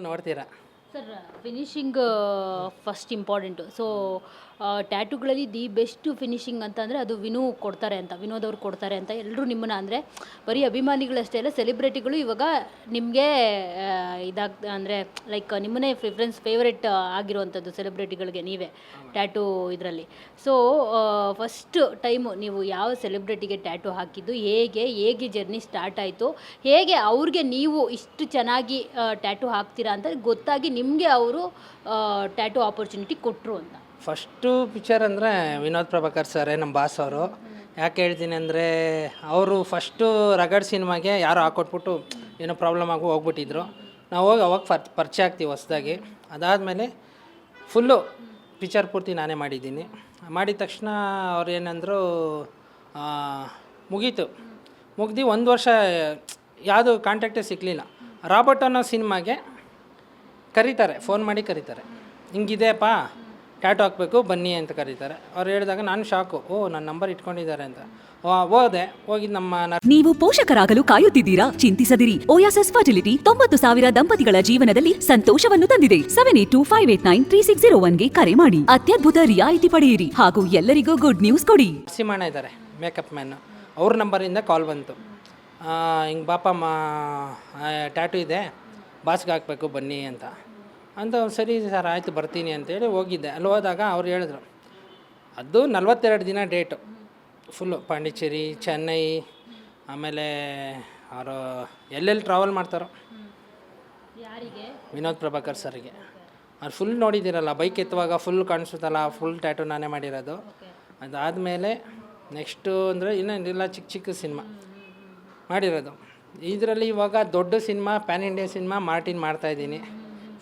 ನೋಡ್ತೀರಾ? Sir finishing first important so ಟ್ಯಾಟುಗಳಲ್ಲಿ the best finishing ಅಂತ ಅಂದರೆ ಅದು ವಿನು ಕೊಡ್ತಾರೆ ಅಂತ, ವಿನೋದ್ ಅವ್ರು ಕೊಡ್ತಾರೆ ಅಂತ ಎಲ್ಲರೂ ನಿಮ್ಮನ್ನ ಅಂದರೆ ಬರೀ ಅಭಿಮಾನಿಗಳಷ್ಟೇ ಅಲ್ಲ ಸೆಲೆಬ್ರಿಟಿಗಳು ಇವಾಗ ನಿಮಗೆ ಇದಾಗ, ಅಂದರೆ ಲೈಕ್ ನಿಮ್ಮನ್ನೇ ಪ್ರಿಫರೆನ್ಸ್ ಫೇವ್ರೆಟ್ ಆಗಿರುವಂಥದ್ದು ಸೆಲೆಬ್ರಿಟಿಗಳಿಗೆ ನೀವೇ ಟ್ಯಾಟು ಇದರಲ್ಲಿ. ಸೊ ಫಸ್ಟ್ ಟೈಮು ನೀವು ಯಾವ ಸೆಲೆಬ್ರಿಟಿಗೆ ಟ್ಯಾಟು ಹಾಕಿದ್ದು, ಹೇಗೆ ಹೇಗೆ ಜರ್ನಿ ಸ್ಟಾರ್ಟ್ ಆಯಿತು, ಹೇಗೆ ಅವ್ರಿಗೆ ನೀವು ಇಷ್ಟು ಚೆನ್ನಾಗಿ ಟ್ಯಾಟು ಹಾಕ್ತೀರಾ ಅಂತ ಗೊತ್ತಾಗಿ ನಿಮಗೆ ಅವರು ಟ್ಯಾಟು ಆಪರ್ಚುನಿಟಿ ಕೊಟ್ಟರು ಅಂತ. ಫಸ್ಟು ಪಿಕ್ಚರ್ ಅಂದರೆ ವಿನೋದ್ ಪ್ರಭಾಕರ್ ಸರೇ ನಮ್ಮ ಬಾಸ್ ಅವರು. ಯಾಕೆ ಹೇಳ್ತೀನಿ ಅಂದರೆ, ಅವರು ಫಸ್ಟು ರಗಡ್ ಸಿನಿಮಾಗೆ ಯಾರೋ ಹಾಕೊಟ್ಬಿಟ್ಟು ಏನೋ ಪ್ರಾಬ್ಲಮ್ ಆಗಿ ಹೋಗ್ಬಿಟ್ಟಿದ್ರು. ನಾವು ಹೋಗಿ ಅವಾಗ ಫರ್ ಪರಿಚಯ ಆಗ್ತೀವಿ ಹೊಸ್ದಾಗಿ. ಅದಾದಮೇಲೆ ಫುಲ್ಲು ಪಿಕ್ಚರ್ ಪೂರ್ತಿ ನಾನೇ ಮಾಡಿದ್ದೀನಿ. ಮಾಡಿದ ತಕ್ಷಣ ಅವ್ರು ಏನಂದರು ಮುಗೀತು. ಮುಗ್ದು ಒಂದು ವರ್ಷ, ಯಾವುದು ಕಾಂಟ್ಯಾಕ್ಟೇ ಸಿಗಲಿಲ್ಲ ರಾಬರ್ಟ್ ಅನ್ನೋ ಸಿನಿಮಾಗೆ ಕರೀತಾರೆ, ಫೋನ್ ಮಾಡಿ ಕರೀತಾರೆ. ಹಿಂಗಿದೆಯಪ್ಪ? ಟ್ಯಾಟು ಹಾಕಬೇಕು ಬನ್ನಿ ಅಂತ ಕರೀತಾರೆ. ಅವ್ರು ಹೇಳಿದಾಗ ನಾನು ಶಾಕು. ಓ ನನ್ನ ನಂಬರ್ ಇಟ್ಕೊಂಡಿದ್ದಾರೆ ಅಂತ. ಹೋದೆ. ಹೋಗಿ ನಮ್ಮ ನೀವು ಪೋಷಕರಾಗಲು ಕಾಯುತ್ತಿದ್ದೀರಾ? ಚಿಂತಿಸದಿರಿ. ಓಯಾಸಸ್ ಫರ್ಟಿಲಿಟಿ ತೊಂಬತ್ತು ಸಾವಿರ ದಂಪತಿಗಳ ಜೀವನದಲ್ಲಿ ಸಂತೋಷವನ್ನು ತಂದಿದೆ. Seven eight two five eight nine three six zero ಒನ್ಗೆ ಕರೆ ಮಾಡಿ. ಅತ್ಯದ್ಭುತ ರಿಯಾಯಿತಿ ಪಡೆಯಿರಿ ಹಾಗೂ ಎಲ್ಲರಿಗೂ ಗುಡ್ ನ್ಯೂಸ್ ಕೊಡಿ. ಸಿಮಾಣ ಇದ್ದಾರೆ ಮೇಕಪ್ ಮ್ಯಾನ್ ಅವ್ರ ನಂಬರಿಂದ ಕಾಲ್ ಬಂತು. ಹಿಂಗೆ ಬಾಪ ಮಾ ಟ್ಯಾಟು ಇದೆ. ಬಾಸ್ಗೆ ಹಾಕಬೇಕು ಬನ್ನಿ ಅಂತ. ಅಂತ ಸರಿ ಸರ್ ಆಯಿತು ಬರ್ತೀನಿ ಅಂತೇಳಿ ಹೋಗಿದ್ದೆ. ಅಲ್ಲಿ ಹೋದಾಗ ಅವ್ರು ಹೇಳಿದ್ರು ಅದು ನಲ್ವತ್ತೆರಡು ದಿನ ಡೇಟು ಫುಲ್ಲು ಪಾಂಡಿಚೇರಿ ಚೆನ್ನೈ ಆಮೇಲೆ ಅವರು ಎಲ್ಲೆಲ್ಲಿ ಟ್ರಾವೆಲ್ ಮಾಡ್ತಾರೋ. ವಿನೋದ್ ಪ್ರಭಾಕರ್ ಸರ್ಗೆ. ಅವ್ರು ಫುಲ್ ನೋಡಿದ್ದೀರಲ್ಲ ಬೈಕ್ ಎತ್ತುವಾಗ ಫುಲ್ ಕಾಣಿಸುತ್ತಲ್ಲ ಫುಲ್ ಟ್ಯಾಟು ನಾನೇ ಮಾಡಿರೋದು. ಅದಾದಮೇಲೆ ನೆಕ್ಸ್ಟು ಅಂದರೆ ಇನ್ನೊಂದಿಲ್ಲ ಚಿಕ್ಕ ಚಿಕ್ಕ ಸಿನಿಮಾ ಮಾಡಿರೋದು. ಇದರಲ್ಲಿ ಇವಾಗ ದೊಡ್ಡ cinema pan India cinema Martin ಮಾಡ್ತಾಯಿದ್ದೀನಿ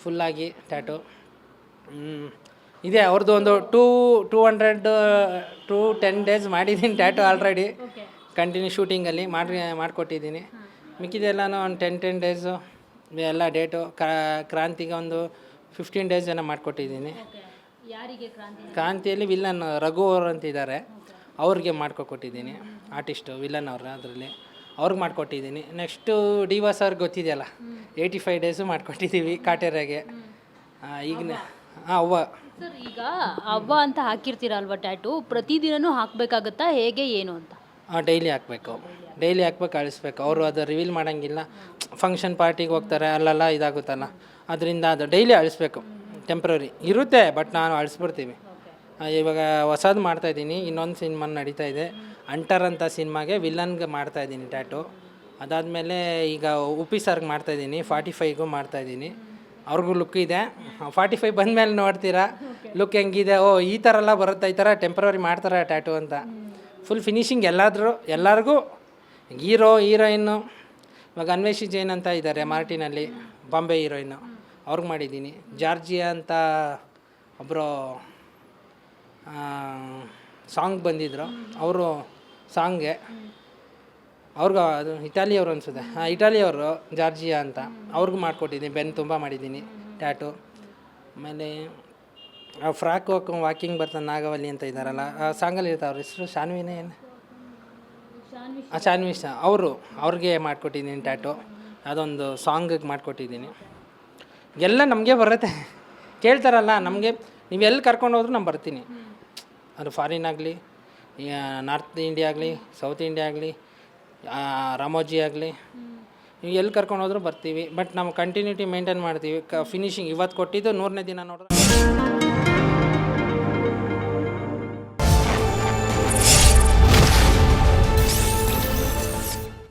ಫುಲ್ಲಾಗಿ ಟ್ಯಾಟು. ಇದೆ ಅವ್ರದ್ದು ಒಂದು two two hundred two ten days ಮಾಡಿದ್ದೀನಿ ಟ್ಯಾಟು ಆಲ್ರೆಡಿ. ಕಂಟಿನ್ಯೂ ಶೂಟಿಂಗಲ್ಲಿ ಮಾಡಿ ಮಾಡಿಕೊಟ್ಟಿದ್ದೀನಿ ಮಿಕ್ಕಿದೆಲ್ಲನೂ ಒಂದು ಟೆನ್ ಟೆನ್ ಡೇಸು ಎಲ್ಲ ಡೇಟು ಕ್ರಾಂತಿಗೆ ಒಂದು ಫಿಫ್ಟೀನ್ ಡೇಸ್ ಏನೋ ಮಾಡಿಕೊಟ್ಟಿದ್ದೀನಿ ಕ್ರಾಂತಿಯಲ್ಲಿ ವಿಲನ್ ರಘು ಅವರು ಅಂತಿದ್ದಾರೆ. ಅವ್ರಿಗೆ ಮಾಡ್ಕೊಟ್ಟಿದ್ದೀನಿ ಆರ್ಟಿಸ್ಟು ವಿಲನ್ ಅವ್ರನ್ನ ಅದರಲ್ಲಿ. ಅವ್ರಿಗೆ ಮಾಡಿಕೊಟ್ಟಿದ್ದೀನಿ. ನೆಕ್ಸ್ಟು ಡಿ ವಾಸ್ ಅವ್ರಿಗೆ ಗೊತ್ತಿದೆಯಲ್ಲ? ಏಯ್ಟಿ ಫೈವ್ ಡೇಸು ಮಾಡಿಕೊಟ್ಟಿದ್ದೀವಿ ಕಾಟೇರಾಗೆ. ಈಗ ಹಾಂ ಅವ್ವ. ಸರ್ ಈಗ ಅವ್ವ ಅಂತ ಹಾಕಿರ್ತೀರಲ್ವ ಟ್ಯಾಟು ಪ್ರತಿದಿನನೂ ಹಾಕಬೇಕಾಗತ್ತಾ? ಹೇಗೆ ಏನು ಅಂತ? ಹಾಂ ಡೈಲಿ ಹಾಕಬೇಕು. ಡೈಲಿ ಹಾಕ್ಬೇಕು ಅಳಿಸ್ಬೇಕು. ಅವರು ಅದು ರಿವೀಲ್ ಮಾಡೋಂಗಿಲ್ಲ. ಫಂಕ್ಷನ್ ಪಾರ್ಟಿಗೆ ಹೋಗ್ತಾರೆ ಅಲ್ಲೆಲ್ಲ ಇದಾಗುತ್ತಲ್ಲ. ಅದರಿಂದ ಅದು ಡೈಲಿ ಅಳಿಸ್ಬೇಕು. ಟೆಂಪ್ರರಿ ಇರುತ್ತೆ ಬಟ್ ನಾನು ಅಳಿಸ್ಬಿಡ್ತೀವಿ. ಇವಾಗ ಹೊಸದು ಮಾಡ್ತಾಯಿದ್ದೀನಿ ಇನ್ನೊಂದು ಸಿನಿಮಾ ನಡೀತಾ ಇದೆ. ಅಂಟರ್ ಅಂತ ಸಿನಿಮಾಗೆ ವಿಲನ್ಗೆ ಮಾಡ್ತಾಯಿದ್ದೀನಿ ಟ್ಯಾಟು ಅದಾದಮೇಲೆ ಈಗ ಉಪ್ಪಿ ಸರ್ಗೆ ಮಾಡ್ತಾಯಿದ್ದೀನಿ ಫಾರ್ಟಿ ಫೈವ್ಗೂ ಮಾಡ್ತಾಯಿದ್ದೀನಿ ಅವ್ರಿಗೂ ಲುಕ್ ಇದೆ. ಫಾರ್ಟಿ ಫೈವ್ ಬಂದಮೇಲೆ ನೋಡ್ತೀರಾ? ಲುಕ್ ಹೆಂಗಿದೆ? ಓ, ಈ ಥರ ಎಲ್ಲ ಬರುತ್ತೆ? ಈ ಥರ ಟೆಂಪ್ರವರಿ ಮಾಡ್ತಾರೆ ಟ್ಯಾಟು ಅಂತ. ಫುಲ್ ಫಿನಿಶಿಂಗ್ ಎಲ್ಲಾದರೂ, ಎಲ್ಲರಿಗೂ. ಹೀರೋ ಹೀರೋಯಿನ್ನು ಇವಾಗ ಅನ್ವೇಷಿ ಜೈನ್ ಅಂತ ಇದ್ದಾರೆ ಮಾರ್ಟಿನಲ್ಲಿ. ಬಾಂಬೆ ಹೀರೋಯಿನ್ನು ಅವ್ರಿಗೆ ಮಾಡಿದ್ದೀನಿ. ಜಾರ್ಜಿಯಾ ಅಂತ ಒಬ್ಬರು ಸಾಂಗ್ ಬಂದಿದ್ರು. ಅವರು ಸಾಂಗ್ಗೆ ಅವ್ರಿಗೆ ಅದು ಇಟಾಲಿಯವರು ಅನಿಸುತ್ತೆ. ಹಾಂ ಇಟಾಲಿಯವರು, ಜಾರ್ಜಿಯಾ ಅಂತ. ಅವ್ರಿಗೂ ಮಾಡಿಕೊಟ್ಟಿದ್ದೀನಿ. ಬೆನ್ ತುಂಬ ಮಾಡಿದ್ದೀನಿ. ಟ್ಯಾಟು. ಆಮೇಲೆ, ಆ, ಫ್ರಾಕ್ ಹಾಕೊಂಡು ವಾಕಿಂಗ್ ಬರ್ತಾನೆ ನಾಗವಲ್ಲಿ ಅಂತ ಇದ್ದಾರಲ್ಲ ಆ ಸಾಂಗಲ್ಲಿ ಇರ್ತಾರೆ ಅವ್ರ ಹೆಸರು ಶಾನ್ವಿನೇ ಏನು? ಆ ಶಾನ್ವಿ ಅವರು, ಅವ್ರಿಗೆ ಮಾಡಿಕೊಟ್ಟಿದ್ದೀನಿ ಟ್ಯಾಟು. ಅದೊಂದು ಸಾಂಗಿಗೆ ಮಾಡಿಕೊಟ್ಟಿದ್ದೀನಿ. ಎಲ್ಲ ನಮಗೆ ಬರುತ್ತೆ. ಕೇಳ್ತಾರಲ್ಲ, ನಮಗೆ. ನೀವು ಎಲ್ಲಿ ಕರ್ಕೊಂಡು ಹೋದ್ರು ನಾನು ಬರ್ತೀನಿ. ಅದು ಫಾರಿನ್ ಆಗಲಿ ನಾರ್ತ್ ಇಂಡಿಯಾ ಆಗಲಿ ಸೌತ್ ಇಂಡಿಯಾ ಆಗಲಿ ರಾಮೋಜಿ ಆಗಲಿ. ಎಲ್ಲಿ ಕರ್ಕೊಂಡು ಹೋದ್ರೂ ಬರ್ತೀವಿ. ಬಟ್ ನಾವು ಕಂಟಿನ್ಯೂಟಿ ಮೇಂಟೈನ್ ಮಾಡ್ತೀವಿ. ಕ ಫಿನಿಶಿಂಗ್ ಇವತ್ತು ಕೊಟ್ಟಿದ್ದು ನೂರನೇ ದಿನ ನೋಡಿದ್ರೆ